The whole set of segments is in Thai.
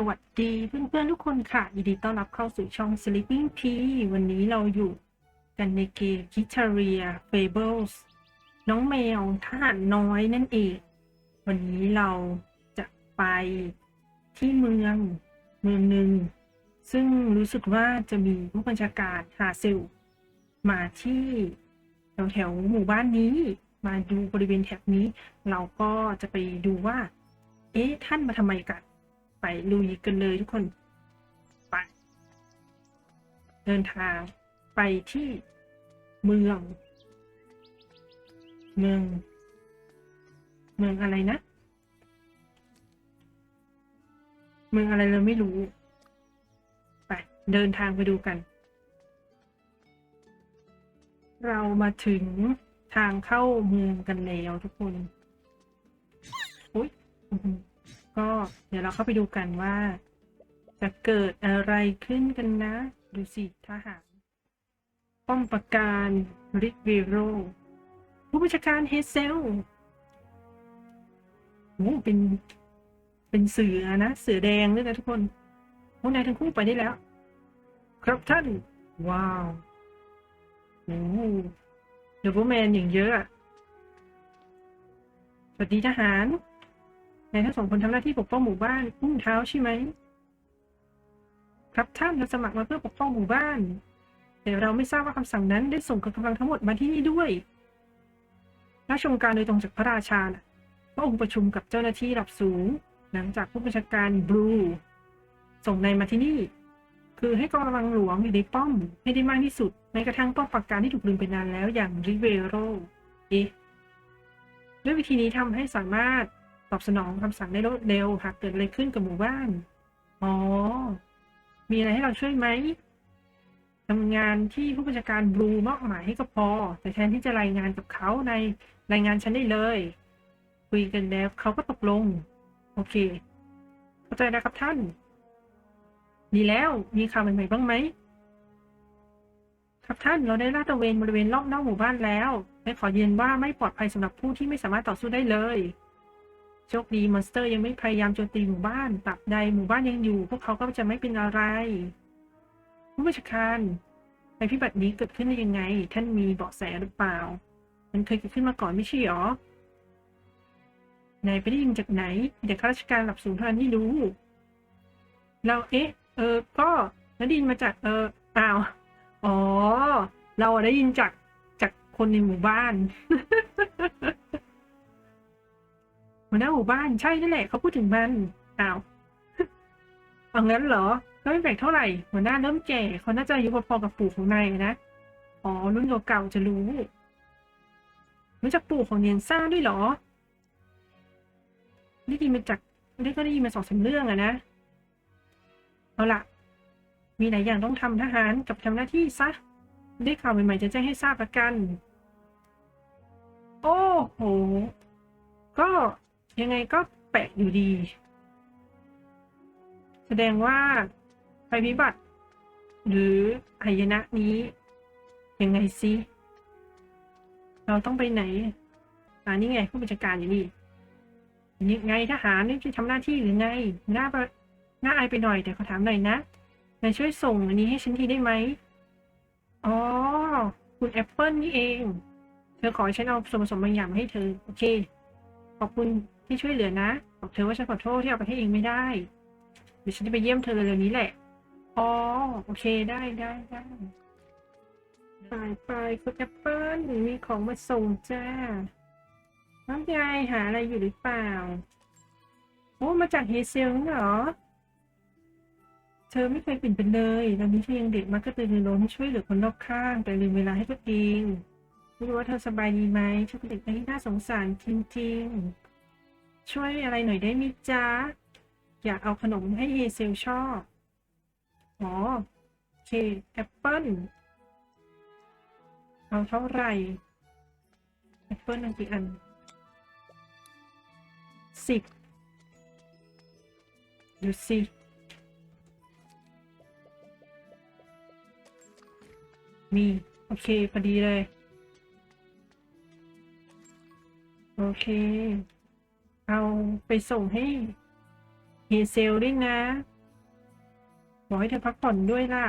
สวัสดีเพื่อนๆทุกคนค่ะ ยินดีต้อนรับเข้าสู่ช่อง Sleeping P วันนี้เราอยู่กันในเกม Kitaria Fables น้องแมวทหารน้อยนั่นเอง วันนี้เราจะไปที่เมืองเมืองหนึ่ง ซึ่งรู้สึกว่าจะมีผู้บัญชาการฮาเซลมาที่แถวแถวๆหมู่บ้านนี้ มาดูบริเวณแถบนี้ เราก็จะไปดูว่า เอ๊ะท่านมาทำไมกัน ไปลุยกันเลยทุกคน ไป เดินทางไปที่เมือง เมือง เมืองอะไรนะ เมืองอะไรเราไม่รู้ ไป เดินทางไปดูกัน เรามาถึงทางเข้าเมืองกันแล้วทุกคน อุ้ย ก็เดี๋ยวเราเข้าไปดูกันว่า จะเกิดอะไรขึ้นกันนะ ดูสิทหารป้อมปราการริกเวโร ผู้บัญชาการเฮเซลโอ้เป็น เป็นเสือนะ เสือแดงด้วยนะทุกคนโอ้นายทั้งคู่ไปได้แล้ว ครับท่าน ว้าวโอ้เดบเบิลแมนอย่างเยอะอะสวัสดีทหาร นายทั้งสองคนทำหน้าที่ปกป้องหมู่บ้านอุ้งเท้าใช่ไหม ครับท่านเราสมัครมาเพื่อปกป้องหมู่บ้าน แต่เราไม่ทราบว่าคำสั่งนั้นได้ส่งกำลังทั้งหมดมาที่นี่ด้วยราชองการโดยตรงจากพระราชาน่ะพระองค์ประชุมกับเจ้าหน้าที่ระดับสูง หลังจากผู้บัญชาการบลูส่งนายมาที่นี่ คือให้กองกำลังหลวงอยู่ในป้อมให้ได้มากที่สุดแม้กระทั่งป้อมปราการที่ถูกลืมไปนานแล้วอย่างริเวโรเอ๊ะด้วยวิธีนี้ทำให้สามารถ ตอบสนองคำสั่งได้รวดเร็วหากเกิดอะไรขึ้นกับหมู่บ้าน อ๋อ มีอะไรให้เราช่วยไหมทำงานที่ผู้บัญชาการบลูมอบหมายให้ก็พอ แต่แทนที่จะรายงานกับเขาในรายงานฉันได้เลย คุยกันแล้วเขาก็ตกลง โอเค เข้าใจแล้วครับท่าน ดีแล้วมีข่าวใหม่ๆบ้างไหมครับท่านเราได้ลาดตระเวนบริเวณรอบนอกหมู่บ้านแล้วและขอยืนว่าไม่ปลอดภัยสำหรับผู้ที่ไม่สามารถต่อสู้ได้เลย โชคดีมอนสเตอร์ยังไม่พยายามโจมตีหมู่บ้านตราบใดหมู่บ้านยังอยู่ พวกเขาก็จะไม่เป็นอะไร ผู้บัญชาการภัยพิบัตินี้เกิดขึ้นได้ยังไง ท่านมีเบาะแสหรือเปล่า มันเคยเกิดขึ้นมาก่อนไม่ใช่หรอนายไปได้ยินจากไหนมีแต่ข้าราชการระดับสูงเท่านั้นที่รู้ เราเอ๊ะ เออ ก็นได้ยินมาจาก เอออ้าว อ๋อ เราได้ยินจากจากคนในหมู่บ้าน หัวหน้าหมู่บ้านใช่นั่นแหละเขาพูดถึงมันอ้าวเอางั้นเหรอ ก็ไม่แปลกเท่าไหร่ หัวหน้าเริ่มแก่เขาน่าจะอายุพอๆกับปู่ของนายนะ อ๋อรุ่นเก่าๆจะรู้ รู้จักปู่ของเนียนซ่าด้วยเหรอ ได้ยินมาจากได้ก็ได้ยินมาสองสามเรื่องอะนะ เอาล่ะมีหลายอย่างต้องทำทหารกับทำหน้าที่ซะ ได้ข่าวใหม่ๆจะแจ้งให้ทราบละกัน โอ้โห ก็ ยังไงก็แปลกอยู่ดี แสดงว่าภัยพิบัติหรือหายนะนี้ ยังไงซิ เราต้องไปไหนอ่านี่ไงผู้บัญชาการอยู่นี่นี่ไงทหารนี่จะทำหน้าที่หรือไงหน้าปหน้าอายไปหน่อยแต่ขอถามหน่อยนะนายช่วยส่งอันนี้ให้ฉันทีได้ไหมอ๋อ คุณแอปเปิลนี่เอง เธอขอฉันเอาส่วนผสมบางอย่างมาให้เธอ โอเค ขอบคุณ ที่ช่วยเหลือนะ บอกเธอว่าฉันขอโทษที่เอาไปให้เองไม่ได้เดี๋ยวฉันจะไปเยี่ยมเธอเร็วๆนี้แหละ อ๋อ โอเคได้ได้ได้ไปไปคุณแอปเปิลมีของมาส่งจ้า น้องยายหาอะไรอยู่หรือเปล่า โอ้ มาจากเฮเซลเหรอ เธอไม่เคยเปลี่ยนไปเลยตอนนี้เธอยังเด็กมากก็ตื่นรู้ให้ช่วยเหลือคนรอบข้าง แต่ลืมเวลาให้ตัวเองไม่รู้ว่าเธอสบายดีไหมเธอเป็นเด็กที่น่าสงสารจริงๆ ช่วยอะไรหน่อยได้ไหมจ๊ะอยากเอาขนมให้เฮเซลชอบอ๋อโอเคแอปเปิ้ลเอาเท่าไหร่แอปเปิ้ลอันกี่อันสิบดูสิมี โอเคพอดีเลย โอเค เอาไปส่งให้เฮเซลด้วยนะ บอกให้เธอพักผ่อนด้วยล่ะ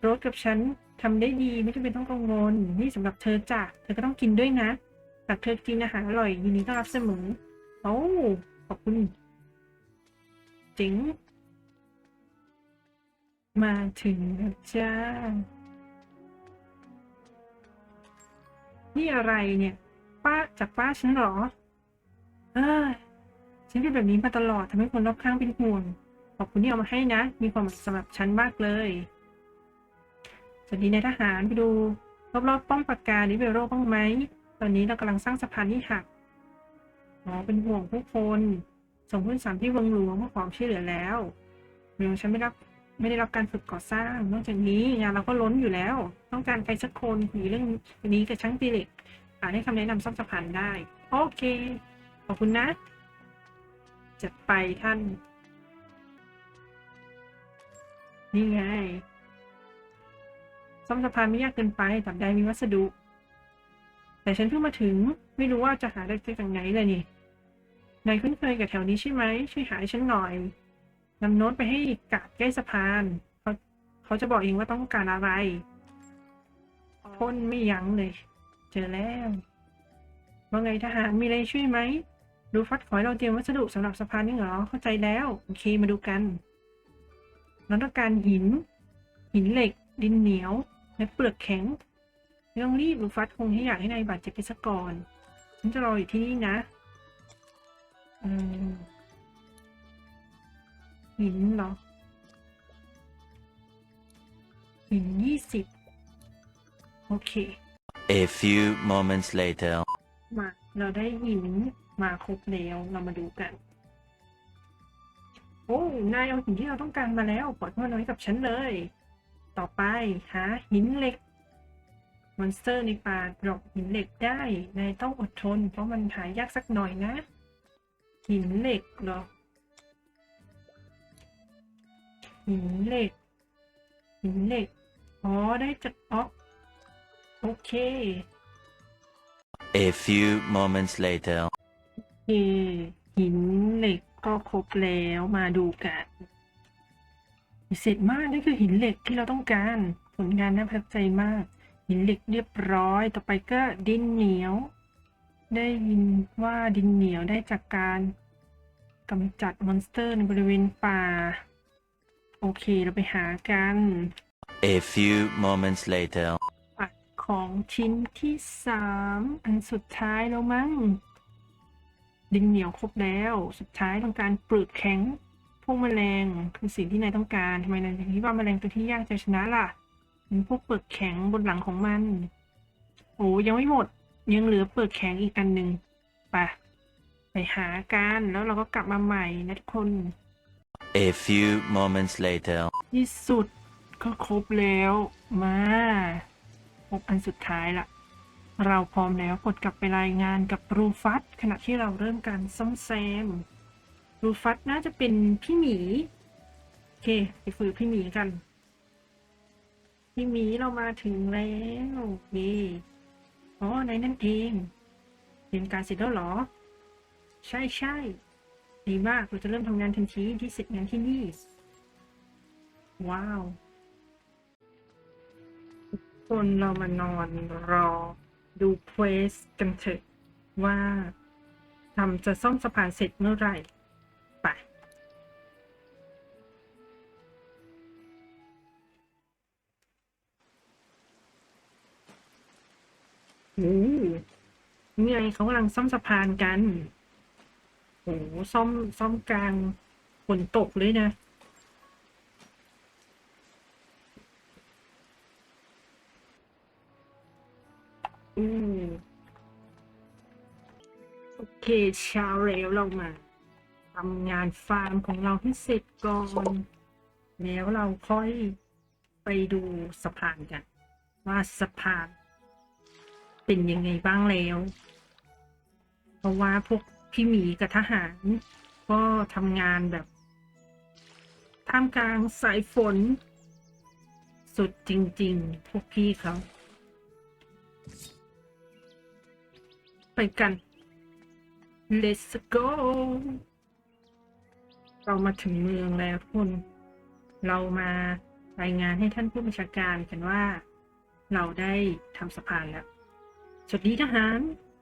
โรสกับฉันทำได้ดีไม่จำเป็นต้องกังวล นี่สำหรับเธอจ้ะ เธอก็ต้องกินด้วยนะหากเธอกินอาหารอร่อยยินดีต้อนรับเสมอ โอ้ขอบคุณเจ๋งมาถึงแล้วจ้า นี่อะไรเนี่ย ป้าจากป้าฉันหรอ ออฉันเป็นแบบนี้มาตลอดทำให้คนรอบข้างเป็นห่วง ขอบคุณที่เอามาให้นะ มีความหมายสำหรับฉันมากเลย สวัสดีนายทหารไปดู รอบๆป้อมปราการนิเวโรบ้างไหม ตอนนี้เรากำลังสร้างสะพานที่หักอ๋อเป็นห่วงผู้คน ส่งผู้สารที่เมืองหลวงเพื่อความช่วยเหลือแล้วเมืองฉันไม่รับไม่ได้รับการฝึกก่อสร้าง นอกจากนี้งานเราก็ล้นอยู่แล้ว ต้องการใครสักคนคุยเรื่องนี้กับช่างตีเหล็กอาจให้คำแนะนำซ่อมสะพานได้ โอเค ขอบคุณนะ จัดไปท่าน นี่ไงซ่อมสะพานไม่ยากเกินไปตราบใดมีวัสดุ แต่ฉันเพิ่งมาถึง ไม่รู้ว่าจะหาได้จากไหนเลยนี่ นายคุ้นเคยกับแถวนี้ใช่ไหม ช่วยหาให้ฉันหน่อยนำโน้ตไปให้กาดใกล้สะพาน เขาเขาจะบอกเองว่าต้องการอะไรพ่นไม่ยั้งเลย เจอแล้ว ว่าไงทหารมีอะไรช่วยไหม ดูฟัดขอให้เราเตรียมวัสดุสำหรับสะพานนี่เหรอ เข้าใจแล้ว โอเคมาดูกัน เราต้องการหิน หินเหล็ก ดินเหนียว และเปลือกแข็ง ไม่ต้องรีบลูฟัดคงให้อยากให้นายบาดเจ็บไปซะก่อน ฉันจะรออยู่ที่นี่นะอืมหินเหรอ หินยี่สิบโอเค A few moments later. มา เราได้หิน มาครบแล้วเรามาดูกัน โอ้นายเอาหินที่เราต้องการมาแล้วปล่อยมาน้อยกับฉันเลย ต่อไปหาหินเหล็ก มอนสเตอร์ในป่าดรอปหินเหล็กได้ นายต้องอดทน เพราะมันหายากสักหน่อยนะ หินเหล็กเหรอ หินเหล็ก หินเหล็ก อ๋อ ได้จากอ๋อโอเค A few moments later. เอหินเหล็กก็ครบแล้วมาดูกันเสร็จมากนี่คือหินเหล็กที่เราต้องการ ผลงานน่าประทับใจมาก หินเหล็กเรียบร้อย ต่อไปก็ดินเหนียว ได้ยินว่าดินเหนียวได้จากการกำจัดมอนสเตอร์ในบริเวณป่า โอเคเราไปหากัน A few moments later. ปัดของชิ้นที่สามอันสุดท้ายแล้วมั้ง ดินเหนียวครบแล้ว สุดท้ายต้องการปลืกแข็งพวกแมลงคือสิ่งที่นายต้องการทำไมนายถึงคิดว่าแมลงตัวที่ยากจะชนะล่ะมันพวกเปลือกแข็งบนหลังของมัน โอ้ยังไม่หมด ยังเหลือเปลือกแข็งอีกอันหนึ่งไปไปหากันแล้วเราก็กลับมาใหม่นะทุกคน A few moments later. ที่สุดก็ครบแล้วมาครบอันสุดท้ายละ เราพร้อมแล้วกดกลับไปรายงานกับรูฟัสขณะที่เราเริ่มการซ่อมแซม รูฟัสน่าจะเป็นพี่หมี โอเค ไปฝึกพี่หมีกัน พี่หมีเรามาถึงแล้วเย่อ๋อในนั่นเองเรียนการเสร็จแล้วหรอ ใช่ใช่ดีมากเราจะเริ่มทำงานทันทีที่เสร็จงานที่นี่ ว้าว คนเรามานอนรอ ดูเควสกันเถอะว่าทำจะซ่อมสะพานเสร็จเมื่อไหร่ไปโอ้นี่ไงเขากำลังซ่อมสะพานกันโอ้ซ่อมซ่อมกลางฝนตกเลยนะ เคเช้าแล้วเรามาทำงานฟาร์มของเราให้เสร็จก่อน แล้วเราค่อยไปดูสะพานกัน ว่าสะพานเป็นยังไงบ้างแล้ว เพราะว่าพวกพี่หมีกับทหาร ก็ทำงานแบบท่ามกลางสายฝน สุดจริง ๆ พวกพี่เขาไปกัน let's go เรามาถึงเมืองแล้วทุกคน เรามารายงานให้ท่านผู้บัญชาการกันว่า เราได้ทำสะพานแล้วสวัสดีทหาร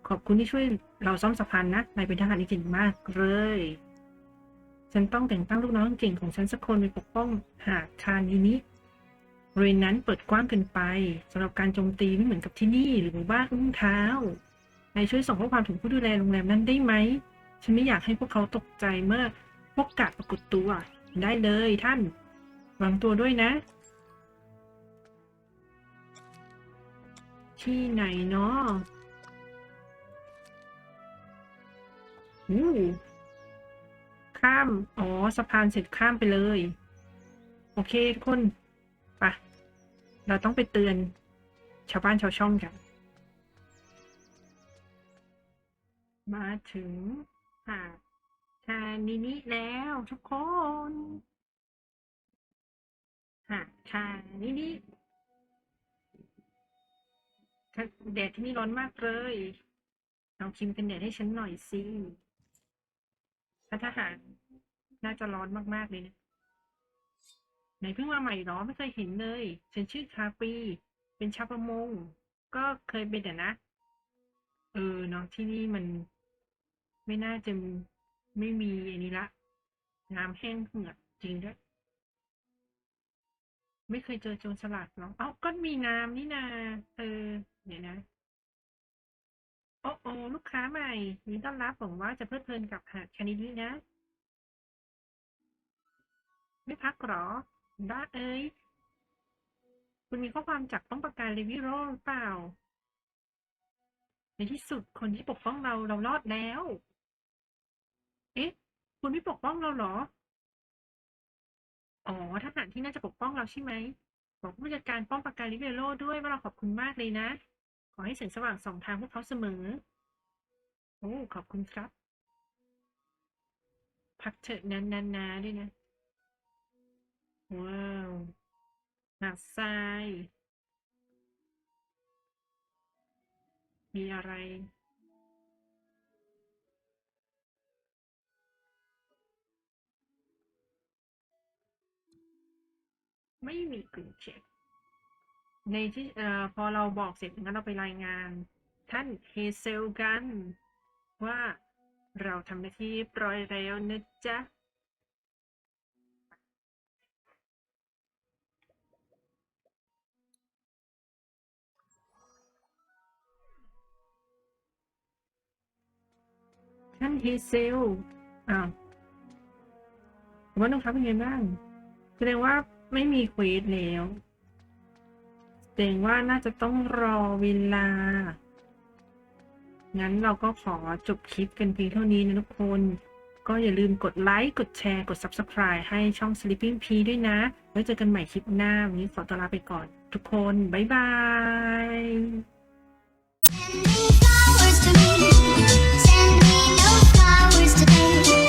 ขอบคุณที่ช่วยเราซ่อมสะพานนะนายเป็นทหารที่เก่งมากเลย ฉันต้องแต่งตั้งลูกน้องเก่งของฉันสักคนไปปกป้องหาดคานีนี้บริเวณนั้นเปิดกว้างเกินไปสำหรับการโจมตีไม่เหมือนกับที่นี่หรือหมู่บ้านอุ้งเท้า นายช่วยส่งข้อความถึงผู้ดูแลโรงแรมนั้นได้ไหม ฉันไม่อยากให้พวกเขาตกใจเมื่อพวกกาดปรากฏตัว ได้เลยท่านวางตัวด้วยนะ ที่ไหนเนาะอู้ข้าม อ๋อ สะพานเสร็จข้ามไปเลย โอเคทุกคน ไป เราต้องไปเตือน ชาวบ้านชาวช่องกัน มาถึงหาดชานินิแล้วทุกคนหาดชานินิแดดที่นี่ร้อนมากเลยลองชิมกันแดดให้ฉันหน่อยสิถ้าทหารน่าจะร้อนมาก ๆ เลยนะไหนเพิ่งมาใหม่เหรอไม่เคยเห็นเลย ฉันชื่อคาปี เป็นชาวประมง ก็เคยเป็นแต่นะ เออเนาะที่นี่มัน ไม่น่าจะไม่มีอันนี้ละ น้ำแห้งเหือดจริงด้วย ไม่เคยเจอโจรสลัดหรอเอ้าก็มีน้ำนี่นาเออเดี๋ยวนะโอ้โอ้ลูกค้าใหม่ยินดีต้อนรับผมว่าจะเพลิดเพลินกับหาดแคนิดีนะ ไม่พักหรอบ้าเอ้ย คุณมีข้อความจากป้องประการเลวิโรหรือเปล่า ในที่สุดคนที่ปกป้องเราเรารอดแล้ว เอ๊ะ คุณไม่ปกป้องเราเหรอ อ๋อทหารที่น่าจะปกป้องเราใช่ไหม บอกผู้จัดการป้องประการลิเบโรด้วยว่าเราขอบคุณมากเลยนะ ขอให้แสงสว่างส่องทางพวกเขาเสมอ โอ้ ขอบคุณครับ พักเถอะนานๆๆด้วยนะ ว้าวหาดทรายมีอะไร ไม่มีกลิ่นเช็คในที่เอ่อพอเราบอกเสร็จงั้นเราไปรายงาน ท่านเฮเซลกัน ว่าเราทำหน้าที่เรียบร้อยแล้วนะจ๊ะท่านเฮเซล อ้าว ว่าน้องครับเป็นไงบ้าง แสดงว่า ไม่มีเควสแล้วแสดงว่าน่าจะต้องรอเวลา งั้นเราก็ขอจบคลิปกันเพียงเท่านี้นะทุกคน ก็อย่าลืมกดไลค์ กดแชร์ กด Subscribe ให้ช่อง Sleeping P ด้วยนะแล้เจอกันใหม่คลิปหน้า วันนี้ขอตัวลาไปก่อนทุกคน บ๊ายบาย